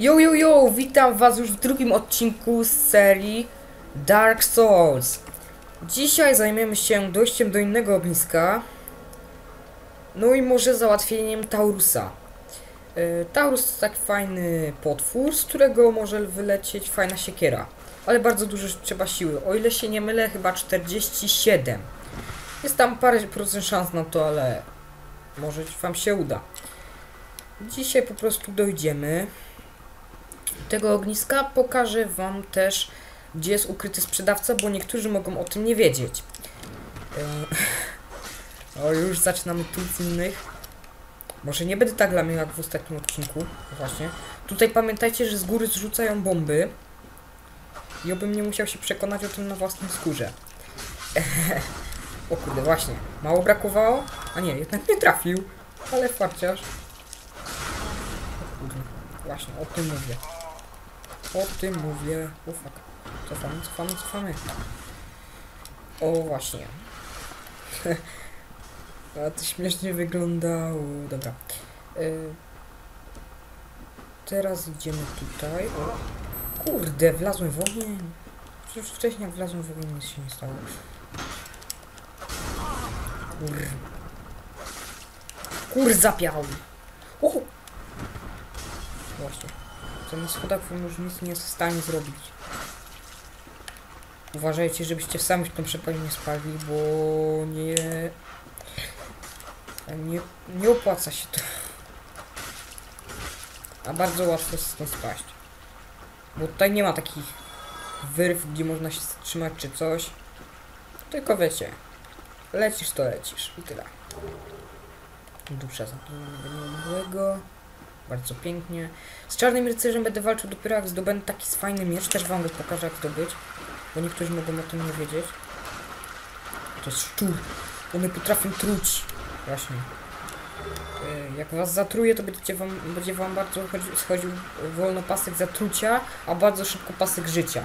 Yo, yo, yo! Witam was już w drugim odcinku z serii Dark Souls. Dzisiaj zajmiemy się dojściem do innego ogniska. No i może załatwieniem Taurusa. Yy, Taurus to taki fajny potwór, z którego może wylecieć fajna siekiera. Ale bardzo dużo trzeba siły. O ile się nie mylę, chyba 47. Jest tam parę procent szans na to, ale może wam się uda. Dzisiaj po prostu dojdziemy tego ogniska. Pokażę Wam też, gdzie jest ukryty sprzedawca, bo niektórzy mogą o tym nie wiedzieć. E, o, już zaczynamy tu z innych. Może nie będę tak lamił jak w ostatnim odcinku. Właśnie. Tutaj pamiętajcie, że z góry zrzucają bomby. I obym nie musiał się przekonać o tym na własnej skórze. o kurde, właśnie. Mało brakowało? A nie, jednak nie trafił. Ale farciarz. O kurde. Właśnie, o tym mówię. O tym mówię. O fuck. Cofamy, cofamy, cofamy. O właśnie. A to śmiesznie wyglądało. Dobra. Y teraz idziemy tutaj. O. Kurde, wlazłem w ogień. Przecież wcześniej jak wlazłem w ogień nic się nie stało. Kur... Kur zapiał. O! Właśnie. Schodach wam już nic nie jest w stanie zrobić. Uważajcie, żebyście sami w tą przepaść nie spadli, bo nie... Nie, nie opłaca się to. A bardzo łatwo jest stąd spaść. Bo tutaj nie ma takich wyrw, gdzie można się zatrzymać czy coś. Tylko wiecie, lecisz to lecisz i tyle. Dusza zaginionego. Bardzo pięknie. Z czarnym rycerzem będę walczył dopiero jak zdobędę taki fajny miecz. Też wam go pokażę jak zdobyć. Bo niektórzy mogą o tym nie wiedzieć. To jest szczur. One potrafią truć. Właśnie. E, Jak was zatruje, to będzie wam, będzie wam bardzo chodzi, schodził wolno pasek zatrucia, a bardzo szybko pasek życia.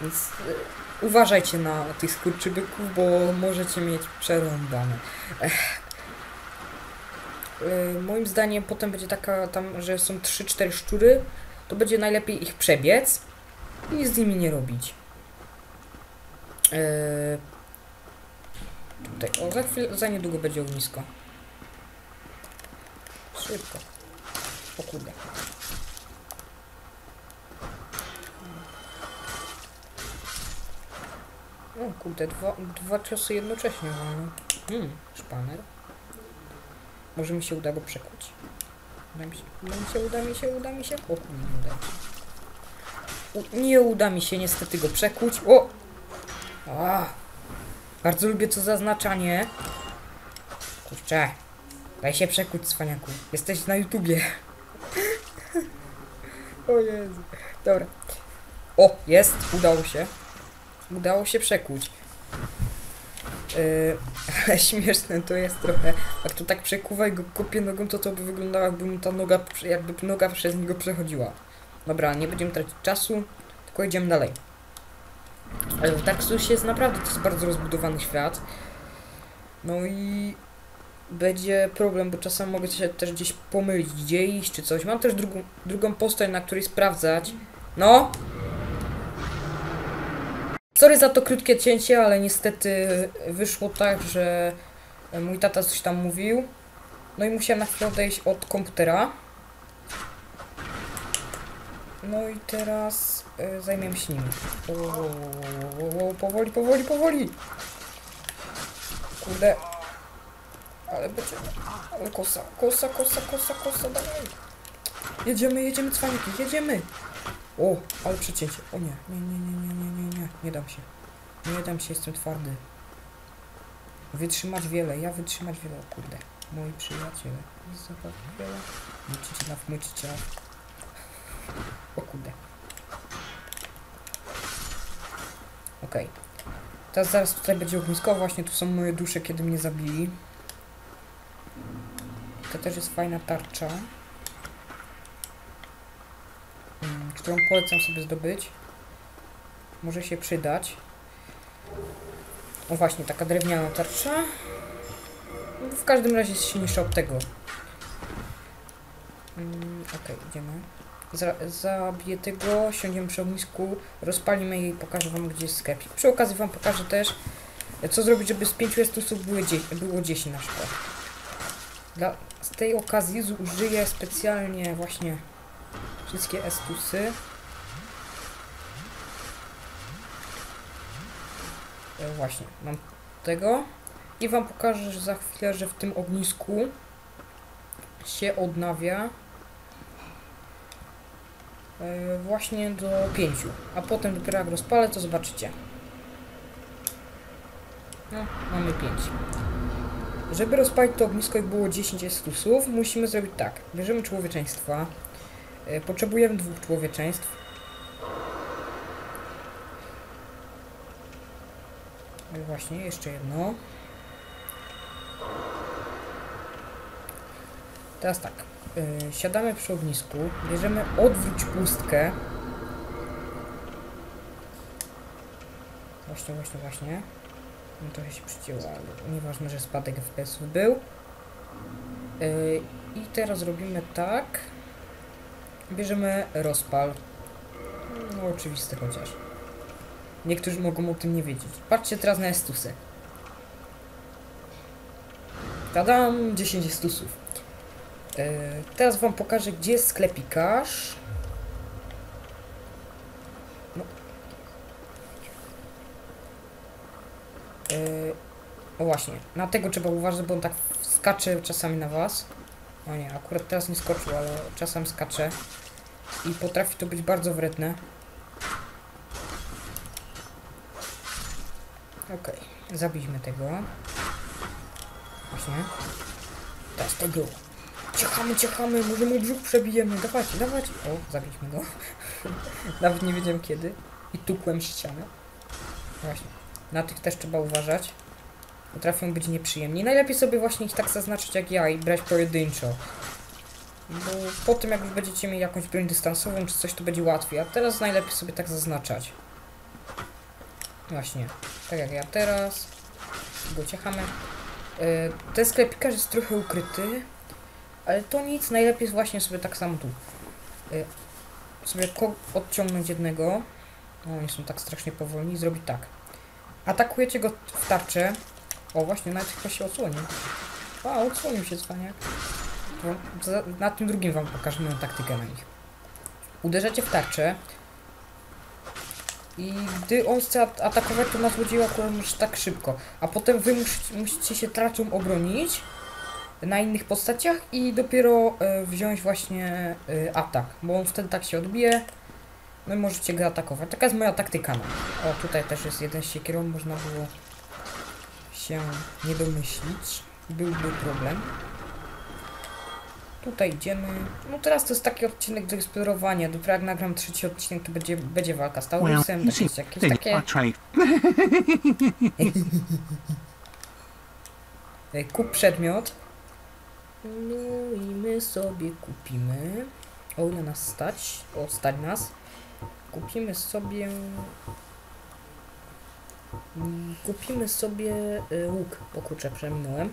Więc e, uważajcie na tych skurczybyków, bo możecie mieć przerąbane. Ech. E, moim zdaniem potem będzie taka tam, że są 3-4 szczury, to będzie najlepiej ich przebiec i z nimi nie robić. E, tutaj, o, za chwilę, za niedługo będzie ognisko. Szybko. O kurde. O kurde, dwa, dwa ciosy jednocześnie wolno. Hmm, szpaner. Może mi się uda go przekuć. Uda mi się, uda mi się, uda mi się, uda mi się. O nie uda mi się. U, nie uda mi się niestety go przekuć. O! A! Bardzo lubię to zaznaczanie. Kurczę. Daj się przekuć, cwaniaku. Jesteś na YouTubie. o Jezu. Dobra. O, jest. Udało się. Udało się przekuć. Yy, ale śmieszne to jest trochę. Jak to tak przekuwa i go kopie nogą, to to by wyglądało jakby mu ta noga, jakby noga przez niego przechodziła. Dobra, nie będziemy tracić czasu, tylko idziemy dalej. Ale w Dark Soulsie jest naprawdę, to jest bardzo rozbudowany świat. No i będzie problem, bo czasem mogę się też gdzieś pomylić, gdzie iść czy coś. Mam też drugą, drugą postać, na której sprawdzać. No! Sorry za to krótkie cięcie, ale niestety wyszło tak, że mój tata coś tam mówił. No i musiałem na chwilę odejść od komputera. No i teraz y, zajmiemy się nim. O, o, o, powoli, powoli, powoli. Kurde. Ale będzie... Ale kosa, kosa, kosa, kosa, kosa, dawaj. Jedziemy, jedziemy, cwaniki, jedziemy. O, ale przecięcie. O nie, nie, nie, nie, nie, nie, nie, nie, nie dam się. Nie dam się, jestem twardy. Wytrzymać wiele, ja wytrzymać wiele, o kurde. Moi przyjaciele. Zobacz, wiele. Musicie na na... O kurde. Okej. Teraz zaraz tutaj będzie ognisko, właśnie tu są moje dusze, kiedy mnie zabili. To też jest fajna tarcza. Mm, którą polecam sobie zdobyć. Może się przydać. O właśnie, taka drewniana tarcza. W każdym razie jest silniejsza od tego. Mm, Okej, idziemy. za, zabiję tego, siądziemy przy ognisku, rozpalimy i pokażę wam, gdzie jest sklepik. Przy okazji wam pokażę też, co zrobić, żeby z 5 estusów były 10, było 10 na przykład. Dla, z tej okazji zużyję specjalnie właśnie wszystkie estusy. E, właśnie, mam tego. I wam pokażę że za chwilę, że w tym ognisku się odnawia e, właśnie do 5. A potem dopiero jak rozpalę, to zobaczycie. No, mamy 5. Żeby rozpalić to ognisko i było 10 estusów, musimy zrobić tak. Bierzemy człowieczeństwa. E, Potrzebujemy dwóch człowieczeństw. I właśnie, jeszcze jedno. Teraz tak. Yy, siadamy przy ognisku, bierzemy odwróć pustkę. Właśnie, właśnie, właśnie. No trochę się przycięło, ale nieważne, że spadek FPS-ów był. I teraz robimy tak. Bierzemy rozpal. No oczywiste chociaż. Niektórzy mogą o tym nie wiedzieć. Patrzcie teraz na estusy. Tadam! 10 estusów. Yy, teraz wam pokażę, gdzie jest sklepikarz. No. Yy, o właśnie, na tego trzeba uważać, bo on tak skacze czasami na was. O nie, akurat teraz nie skoczył, ale czasem skacze. I potrafi to być bardzo wredne. Okej, zabiliśmy tego. Właśnie. Teraz tego. Ciechamy, ciechamy, może mu brzuch przebijemy. Dawajcie, dawajcie. O, zabiliśmy go. Nawet nie wiedziałem kiedy. I tukłem ścianę. Właśnie. Na tych też trzeba uważać. Potrafią być nieprzyjemni. Najlepiej sobie właśnie ich tak zaznaczyć jak ja i brać pojedynczo. Bo po tym jak już będziecie mieli jakąś broń dystansową czy coś, to będzie łatwiej. A teraz najlepiej sobie tak zaznaczać. Właśnie. Tak jak ja teraz. Go ciechamy. Yy, ten sklepikarz jest trochę ukryty. Ale to nic, najlepiej właśnie sobie tak samo tu. Yy, sobie odciągnąć jednego. No, oni są tak strasznie powolni zrobić tak. Atakujecie go w tarczę. O, właśnie, nawet chyba się odsłonił. A, odsłonił się cwaniak. Na tym drugim wam pokażę moją taktykę na nich. Uderzacie w tarczę. I gdy on chce at- atakować, to na złodzieju akurat już tak szybko. A potem wy musicie, musicie się tarczą obronić na innych postaciach i dopiero e, wziąć właśnie e, atak, bo on wtedy tak się odbije. No i możecie go atakować. Taka jest moja taktyka. No. O, tutaj też jest jeden z siekierą, można było się nie domyślić. Byłby problem. Tutaj idziemy. No teraz to jest taki odcinek do eksplorowania. Dopiero jak nagram trzeci odcinek, to będzie, będzie walka z Well, Taurusem, see, jakieś, jakieś takie e, kup przedmiot. No i my sobie kupimy. O ile nas stać? O, stać nas. Kupimy sobie. Kupimy sobie e, łuk. O kurczę, przeminąłem.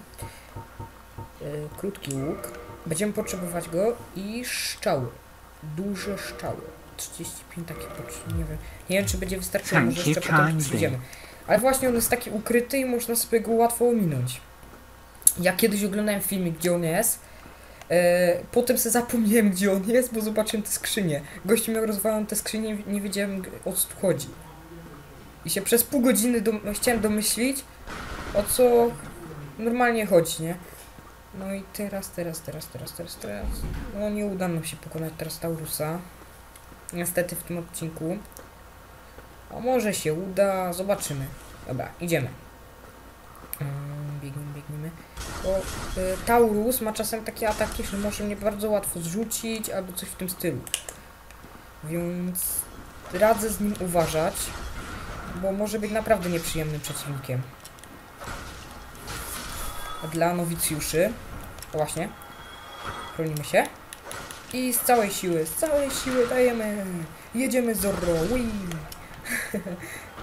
E, Krótki łuk. Będziemy potrzebować go i szczały. Duże szczały. 35 takich potrzeb. Nie wiem. Nie wiem, czy będzie wystarczyło. Może jeszcze potem przyjdziemy. Ale właśnie on jest taki ukryty i można sobie go łatwo ominąć. Ja kiedyś oglądałem filmik, gdzie on jest. E, potem sobie zapomniałem, gdzie on jest, bo zobaczyłem te skrzynie. Gościu miał rozwalone te skrzynie, nie wiedziałem o co tu chodzi. I się przez pół godziny dom chciałem domyślić, o co normalnie chodzi, nie? No i teraz, teraz, teraz, teraz, teraz, teraz. No nie uda nam się pokonać teraz Taurusa. Niestety w tym odcinku. A może się uda, zobaczymy. Dobra, idziemy. Mm, Biegniemy, biegniemy. Bo y, Taurus ma czasem takie ataki, że może mnie bardzo łatwo zrzucić albo coś w tym stylu. Więc radzę z nim uważać, bo może być naprawdę nieprzyjemnym przeciwnikiem. Dla nowicjuszy. O właśnie. Chronimy się. I z całej siły, z całej siły dajemy. Jedziemy Zorro.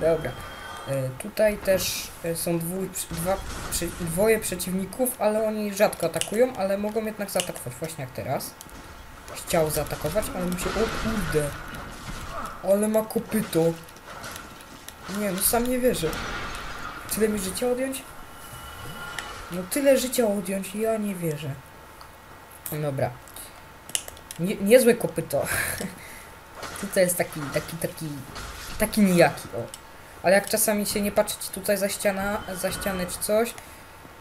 Dobra. E, Tutaj też e, są dwój, dwa, przy, dwoje przeciwników, ale oni rzadko atakują, ale mogą jednak zaatakować, właśnie jak teraz. chciał zaatakować, ale mu się... O kurde. Ale ma kopyto. Nie, no sam nie wierzę. Tyle mi życia odjąć? No tyle życia odjąć, ja nie wierzę. Dobra. Nie, niezłe kopyto. tutaj jest taki, taki, taki, taki nijaki, o. Ale jak czasami się nie patrzeć tutaj za ściana, za ścianę czy coś,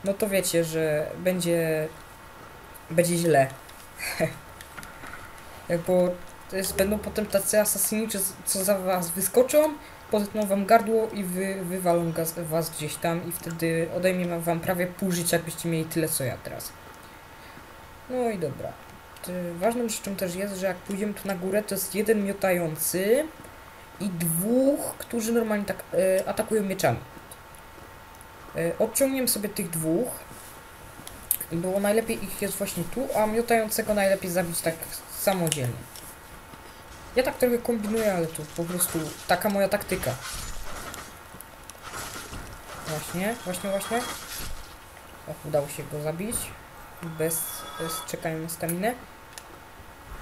no to wiecie, że będzie, będzie źle. Bo to jest, będą potem tacy asasyni, co za was wyskoczą, pozetną wam gardło i wy, wywalą gaz, was gdzieś tam i wtedy odejmie wam prawie pół życia, jakbyście mieli tyle co ja teraz. No i dobra. Ważną rzeczą też jest, że jak pójdziemy tu na górę, to jest jeden miotający i dwóch, którzy normalnie tak e, atakują mieczami. E, odciągniemy sobie tych dwóch, bo najlepiej ich jest właśnie tu, a miotającego najlepiej zabić tak samodzielnie. Ja tak trochę kombinuję, ale to po prostu taka moja taktyka. Właśnie, właśnie, właśnie. O, udało się go zabić. Bez, bez czekania na staminę.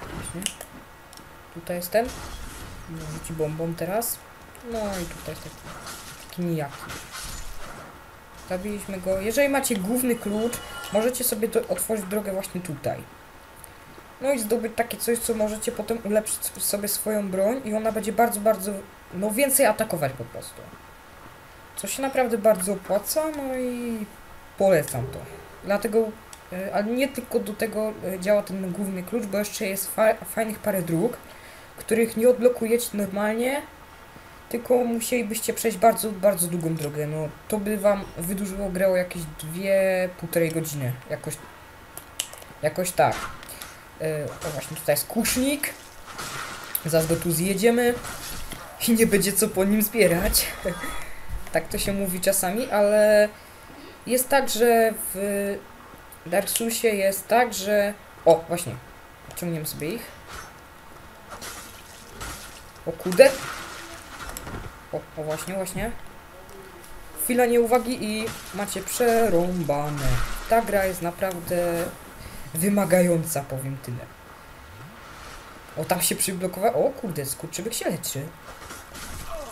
Właśnie. Tutaj jest ten. No, Rzuci bombą teraz. No i tutaj jest taki, taki nijaki. Zabiliśmy go. Jeżeli macie główny klucz, możecie sobie otworzyć drogę właśnie tutaj. No i zdobyć takie coś, co możecie potem ulepszyć sobie swoją broń i ona będzie bardzo, bardzo, no więcej atakować po prostu. Co się naprawdę bardzo opłaca, no i polecam to. Dlatego, e, ale nie tylko do tego e, działa ten główny klucz, bo jeszcze jest fa fajnych parę dróg, których nie odblokujecie normalnie, tylko musielibyście przejść bardzo, bardzo długą drogę. No to by wam wydłużyło grę o jakieś dwie, półtorej godziny. Jakoś, jakoś tak. E, o właśnie tutaj jest kusznik. Zaraz go tu zjedziemy i nie będzie co po nim zbierać. tak to się mówi czasami, ale jest tak, że w Dark Soulsie jest tak, że... O, właśnie. Ciągniemy sobie ich. O kurde. O, o właśnie, właśnie. Chwila nieuwagi i macie przerąbane. Ta gra jest naprawdę wymagająca, powiem tyle. O, tam się przyblokował. O kurde, skurczybyk się leczy.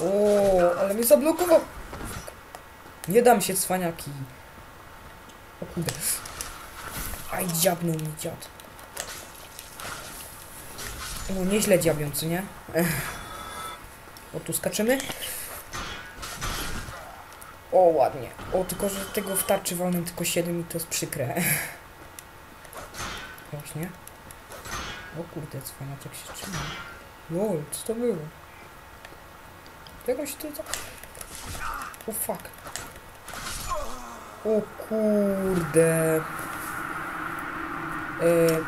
O, ale mnie zablokował. Nie dam się, cwaniaki. O kurde. Aj, dziabnął mi dziad. O, nieźle dziabią, nie? O, tu skaczemy. O, ładnie. O, tylko, że tego w tarczy walnym tylko 7 i to jest przykre. Właśnie. O kurde, cwaniaczek się trzyma. Lol, co to było? Jak on się tu za... O fuck. O kurde. Yy,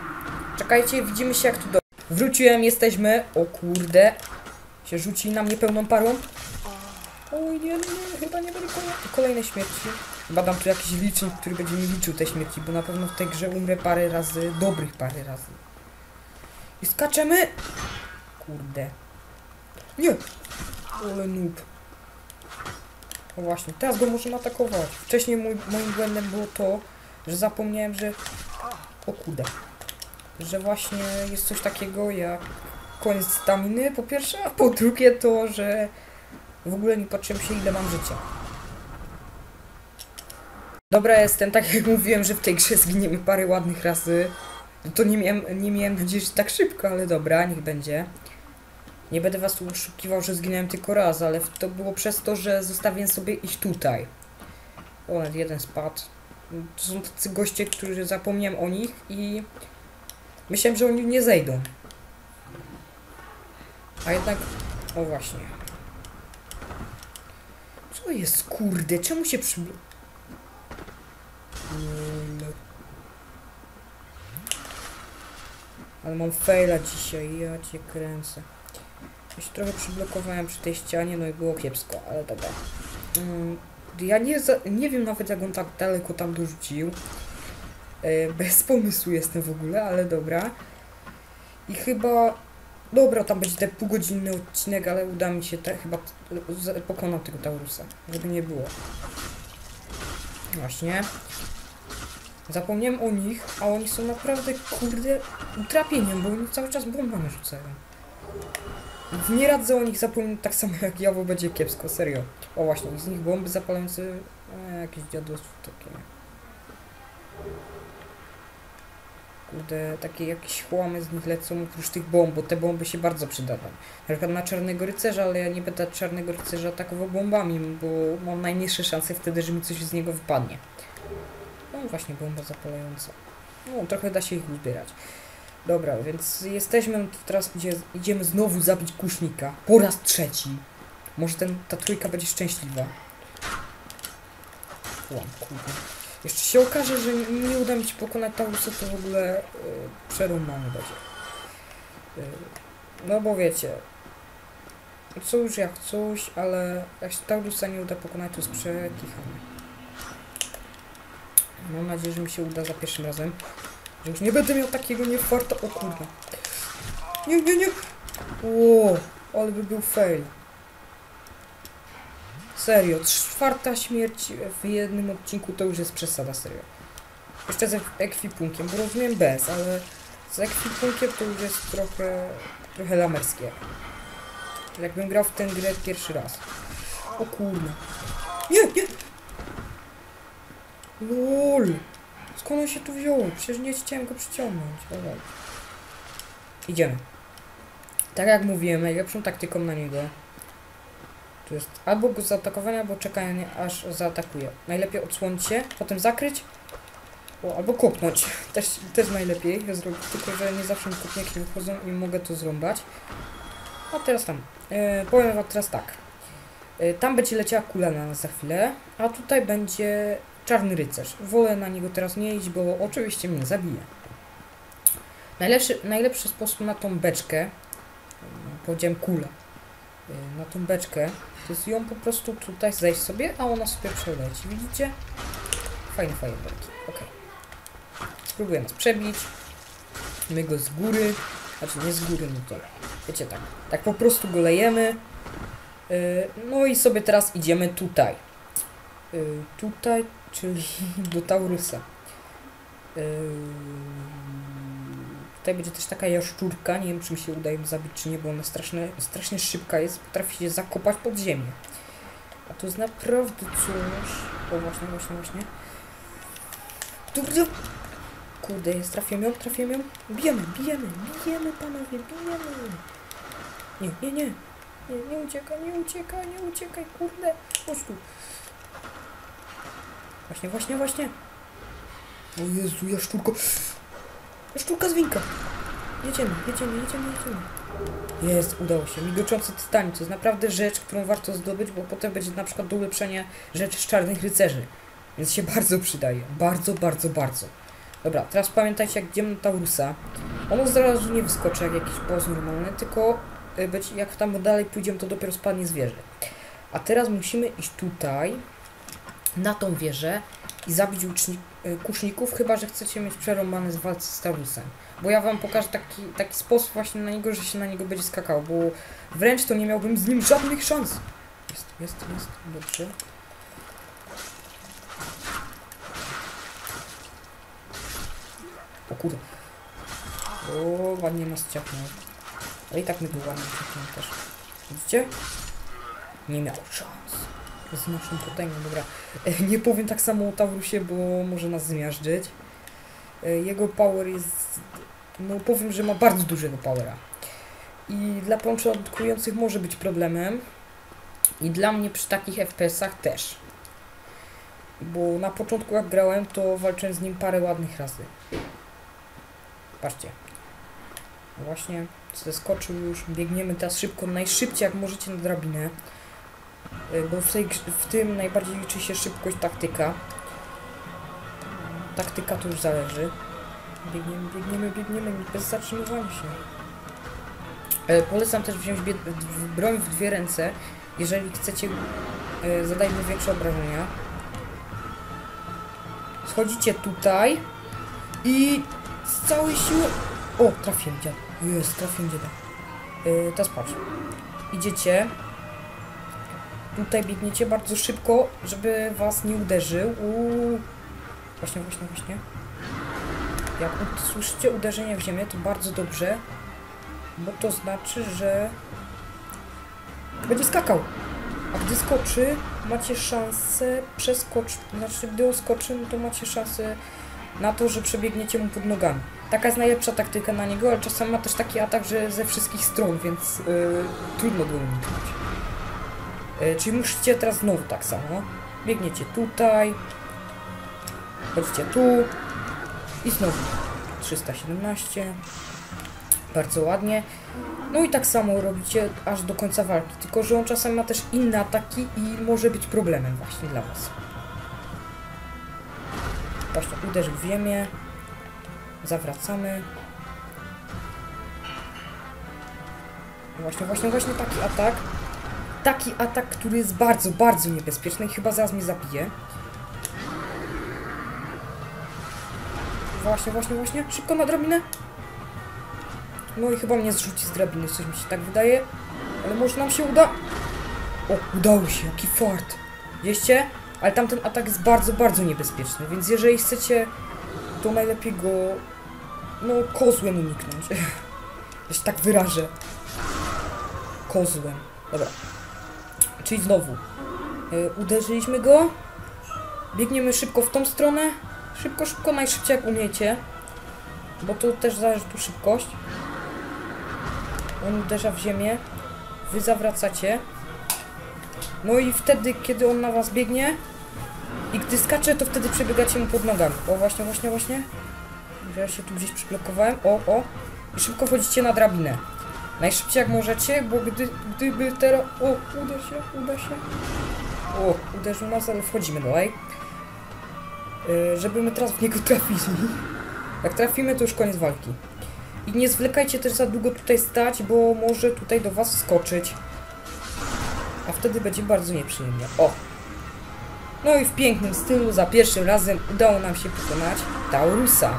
czekajcie, widzimy się jak tu do... Wróciłem, jesteśmy. O kurde. Się rzuci na mnie pełną parą. Oj nie, nie, nie, chyba nie będzie kolejne śmierci. Badam tu jakiś licznik, który będzie mi liczył te śmierci, bo na pewno w tej grze umrę parę razy, dobrych parę razy. I skaczemy! Kurde. Nie! Ale noob. O właśnie, teraz go możemy atakować. Wcześniej mój, moim błędem było to, że zapomniałem, że... O kurde. Że właśnie jest coś takiego jak koniec staminy po pierwsze, a po drugie to, że w ogóle nie patrzyłem się ile mam życia. Dobra jestem, tak jak mówiłem, że w tej grze zginiemy parę ładnych razy. No to nie miałem, nie miałem nadziei, że tak szybko, ale dobra, niech będzie. Nie będę was tu oszukiwał, że zginąłem tylko raz, ale to było przez to, że zostawiłem sobie iść tutaj. O, jeden spadł. To są tacy goście, którzy zapomniałem o nich i myślałem, że oni nie zejdą. A jednak... O właśnie. Co jest, kurde? Czemu się przy... Lol. Ale mam faila dzisiaj, ja cię kręcę. Ja się trochę przyblokowałem przy tej ścianie, no i było kiepsko, ale dobra. Mm, ja nie, za, nie wiem nawet jak on tak daleko tam dorzucił. E, bez pomysłu jestem w ogóle, ale dobra. I chyba... Dobra, tam będzie ten półgodzinny odcinek, ale uda mi się te, chyba pokonał tego Taurusa, żeby nie było. Właśnie. Zapomniałem o nich, a oni są naprawdę, kurde, utrapieniem, bo oni cały czas bombami rzucają. Nie radzę o nich zapomnieć tak samo jak ja, bo będzie kiepsko, serio. O właśnie, z nich bomby zapalające e, jakieś dziadostwo takie. Kurde, takie jakieś chłamy z nich lecą oprócz tych bomb, bo te bomby się bardzo przydają. Na przykład na Czarnego Rycerza, ale ja nie będę Czarnego Rycerza atakował bombami, bo mam najmniejsze szanse wtedy, że mi coś z niego wypadnie. No właśnie, bomba zapalająca. No, trochę da się ich uzbierać. Dobra, więc jesteśmy, teraz idzie, idziemy znowu zabić kusznika. Po raz trzeci. Może ten, ta trójka będzie szczęśliwa. Łam, kurde. Jeszcze się okaże, że nie uda mi się pokonać Taurusa, to w ogóle y, przerąbane będzie. Y, no bo wiecie, cóż jak coś, ale jak się Taurusa nie uda pokonać, to jest przekichane. Mam nadzieję, że mi się uda za pierwszym razem. Że już nie będę miał takiego niefarta. O kurwa. Nie, nie, nie. Ło, ale by był fail. Serio, czwarta śmierć w jednym odcinku to już jest przesada, serio. Jeszcze z ek- ekwipunkiem, bo rozumiem bez, ale z ekwipunkiem to już jest trochę, trochę lamerskie. Jakbym grał w tę grę pierwszy raz. O kurna. Nie, nie! LOL! Skąd on się tu wziął? Przecież nie chciałem go przyciągnąć. Dobra. Idziemy. Tak jak mówiłem, najlepszą taktyką na niego to jest albo go zaatakowanie, albo czekanie aż zaatakuje. Najlepiej odsłonić się, potem zakryć, o, albo kopnąć. Też, też najlepiej zrobić, tylko że nie zawsze mi kopniaki wychodzą i mogę to zrąbać. A teraz tam. E, powiem wam teraz tak. E, tam będzie leciała kula na nas za chwilę, a tutaj będzie czarny rycerz. Wolę na niego teraz nie iść, bo oczywiście mnie zabije. Najlepszy, najlepszy sposób na tą beczkę, powiedziałem kulę, e, na tą beczkę, to jest ją po prostu tutaj zejść sobie, a ona sobie przeleci. Widzicie? Fajne fajerwerki. Ok. Spróbuję nas przebić. My go z góry. Znaczy nie z góry, no to wiecie tak. Tak po prostu go lejemy. Yy, no i sobie teraz idziemy tutaj. Yy, tutaj, czyli do Taurusa. Yy, tutaj będzie też taka jaszczurka. Nie wiem, czy mi się uda ją zabić, czy nie, bo ona strasznie, strasznie szybka jest. Potrafi się zakopać pod ziemię. A to jest naprawdę coś. O, właśnie, właśnie, właśnie. Kurde, Kurde, jest, trafiłem ją, trafiłem ją. Bijemy, bijemy, bijemy, panowie, bijemy. Nie, nie, nie. Nie, nie uciekaj, nie uciekaj, nie uciekaj, kurde. Chodź tu. Właśnie, właśnie, właśnie. O Jezu, jaszczurko. Jaszczurka zwinka. Jedziemy, jedziemy, jedziemy, jedziemy. Jest, udało się. Migoczący tytanium to jest naprawdę rzecz, którą warto zdobyć, bo potem będzie na przykład do ulepszenia rzeczy z czarnych rycerzy. Więc się bardzo przydaje. Bardzo, bardzo, bardzo. Dobra, teraz pamiętajcie, jak idziemy do Taurusa. On od razu nie wyskoczy jak jakiś boss normalny, tylko y, być, jak tam dalej pójdziemy, to dopiero spadnie z wieży. A teraz musimy iść tutaj, na tą wieżę i zabić łuczni- y, kuszników, chyba że chcecie mieć przerąbane z walce z Taurusem. Bo ja wam pokażę taki, taki sposób właśnie na niego, że się na niego będzie skakał, bo wręcz to nie miałbym z nim żadnych szans. Jest, jest, jest, dobrze. O kurde. O, ładnie nas ciapnął. Ale i tak my go ładnie ciapnął też. Widzicie? Nie miał szans. Z naszym potęgą, dobra. E, Nie powiem tak samo o Taurusie, bo może nas zmiażdżyć. E, Jego power jest... No powiem, że ma bardzo dużego powera. I dla początkujących może być problemem. I dla mnie przy takich FPS-ach też. Bo na początku jak grałem, to walczyłem z nim parę ładnych razy. Patrzcie. Właśnie zeskoczył już. Biegniemy teraz szybko, najszybciej jak możecie na drabinę. Y, Bo w, tej, w tym najbardziej liczy się szybkość, taktyka. Taktyka to już zależy. Biegniemy, biegniemy, biegniemy, bez zatrzymywania się. E, Polecam też wziąć broń w dwie ręce, jeżeli chcecie e, zadać mu większe obrażenia. Schodzicie tutaj i z całej siły... O, trafiłem dziada. Jest, trafiłem dziada. Yy, teraz patrz. Idziecie. Tutaj biegniecie bardzo szybko, żeby was nie uderzył. Uuu. Właśnie, właśnie, właśnie. Jak słyszycie uderzenie w ziemię, to bardzo dobrze, bo to znaczy, że będzie skakał. A gdy skoczy, macie szansę przeskoczyć, znaczy gdy on skoczy, no to macie szansę na to, że przebiegniecie mu pod nogami. Taka jest najlepsza taktyka na niego, ale czasem ma też taki atak, że ze wszystkich stron, więc yy, trudno go uniknąć. Yy, czyli musicie teraz znowu tak samo. Biegniecie tutaj, chodzicie tu i znowu 317. Bardzo ładnie. No i tak samo robicie aż do końca walki, tylko że on czasem ma też inne ataki i może być problemem właśnie dla Was. Właśnie uderzył w ziemię. Zawracamy. Właśnie, właśnie, właśnie taki atak. Taki atak, który jest bardzo, bardzo niebezpieczny i chyba zaraz mnie zabije. Właśnie, właśnie, właśnie. Szybko na drabinę. No i chyba mnie zrzuci z drabiny, coś mi się tak wydaje. Ale może nam się uda. O, udało się, jaki fart. Widzieliście? Ale tamten atak jest bardzo, bardzo niebezpieczny, więc jeżeli chcecie, to najlepiej go, no, kozłem uniknąć. Ja się tak wyrażę. Kozłem. Dobra. Czyli znowu. Y, uderzyliśmy go. Biegniemy szybko w tą stronę. Szybko, szybko, najszybciej jak umiecie. Bo to też zależy tu szybkość. On uderza w ziemię. Wy zawracacie. No i wtedy, kiedy on na was biegnie i gdy skacze, to wtedy przebiegacie mu pod nogami. O, właśnie, właśnie, właśnie. Ja się tu gdzieś przyblokowałem. O, o. I szybko wchodzicie na drabinę. Najszybciej jak możecie, bo gdy, gdyby teraz... O, uda się, uda się. O, uderzył nas, ale wchodzimy dalej. Yy, żeby my teraz w niego trafili. Jak trafimy, to już koniec walki. I nie zwlekajcie też za długo tutaj stać, bo może tutaj do was skoczyć. A wtedy będzie bardzo nieprzyjemnie. O! No i w pięknym stylu za pierwszym razem udało nam się pokonać Taurusa.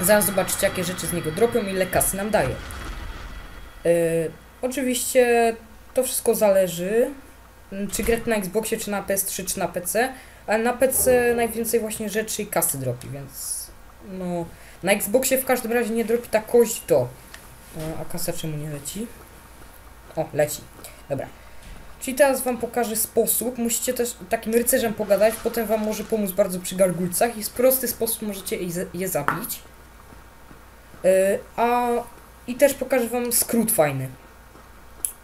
Zaraz zobaczycie, jakie rzeczy z niego dropią i ile kasy nam daje. Yy, oczywiście to wszystko zależy, mm, czy grać na Xboxie, czy na PS3, czy na PC. Ale na PC najwięcej właśnie rzeczy i kasy dropi, więc no... Na Xboxie w każdym razie nie dropi ta kość to. E, A kasa czemu nie leci? O, leci. Dobra. Czyli teraz wam pokażę sposób. Musicie też takim rycerzem pogadać, potem wam może pomóc bardzo przy gargulcach i w prosty sposób możecie je, zabić. E, A i też pokażę wam skrót fajny.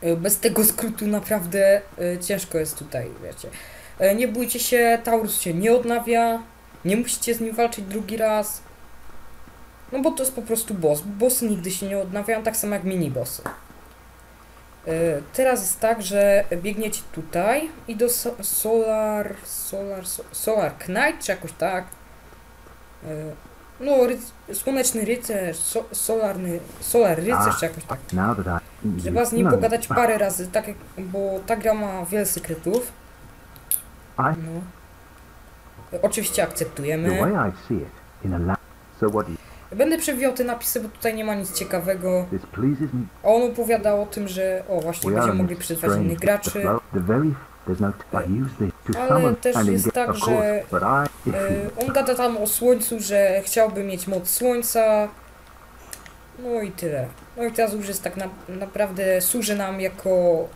E, Bez tego skrótu naprawdę e, ciężko jest tutaj, wiecie. E, Nie bójcie się, Taurus się nie odnawia. Nie musicie z nim walczyć drugi raz. No bo to jest po prostu boss. Bossy nigdy się nie odnawiają, tak samo jak mini-bossy. Teraz jest tak, że biegniecie tutaj i do so Solar... Solar... So solar Knight, czy jakoś tak. No, ryc- słoneczny rycerz, so solarny... Solar rycerz, czy jakoś tak. Trzeba z nim pogadać parę razy, tak jak, bo ta gra ma wiele sekretów. No. Oczywiście akceptujemy. Będę przewijał te napisy, bo tutaj nie ma nic ciekawego. A on opowiadał o tym, że o właśnie będziemy mogli przyzwać innych graczy. Ale też jest tak, że, E, on gada tam o słońcu, że chciałby mieć moc słońca. No i tyle. No i teraz już jest tak na, naprawdę służy nam jako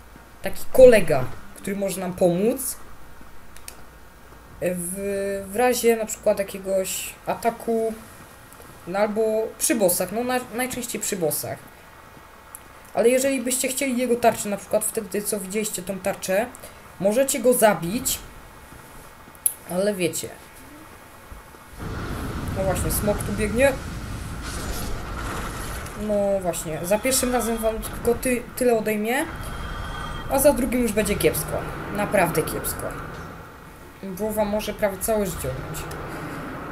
taki kolega, który może nam pomóc. W, w razie na przykład jakiegoś ataku no albo przy bossach, no na, najczęściej przy bossach. Ale jeżeli byście chcieli jego tarczę, na przykład wtedy co widzieliście tą tarczę, możecie go zabić, ale wiecie, no właśnie, smok tu biegnie. No właśnie, za pierwszym razem wam tylko ty, tyle odejmie, a za drugim już będzie kiepsko. Naprawdę kiepsko. Bo wam może prawie całe odjąć.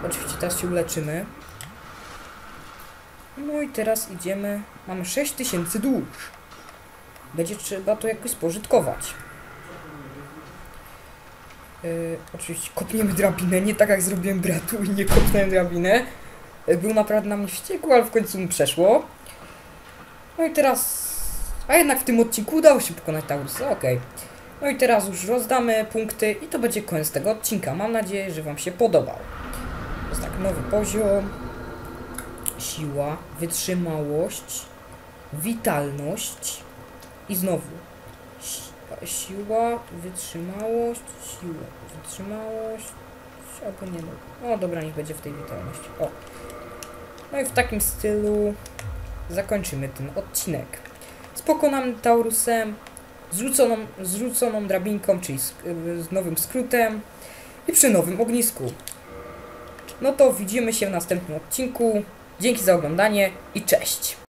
Oczywiście teraz się uleczymy. No i teraz idziemy. Mamy 6000 dusz. Będzie trzeba to jakoś spożytkować. Yy, oczywiście kopniemy drabinę, nie tak jak zrobiłem bratu i nie kopnąłem drabinę. Yy, był naprawdę na mnie wściekły, ale w końcu mu przeszło. No i teraz... A jednak w tym odcinku udało się pokonać Taurusa, okej. No i teraz już rozdamy punkty i to będzie koniec tego odcinka. Mam nadzieję, że Wam się podobał. To jest tak nowy poziom. siła, wytrzymałość, witalność i znowu siła, wytrzymałość, siła, wytrzymałość, albo nie no. O dobra, niech będzie w tej witalności. O. No i w takim stylu zakończymy ten odcinek. Z pokonanym Taurusem, zrzuconą, zrzuconą drabinką, czyli z, z nowym skrótem i przy nowym ognisku. No to widzimy się w następnym odcinku. Dzięki za oglądanie i cześć!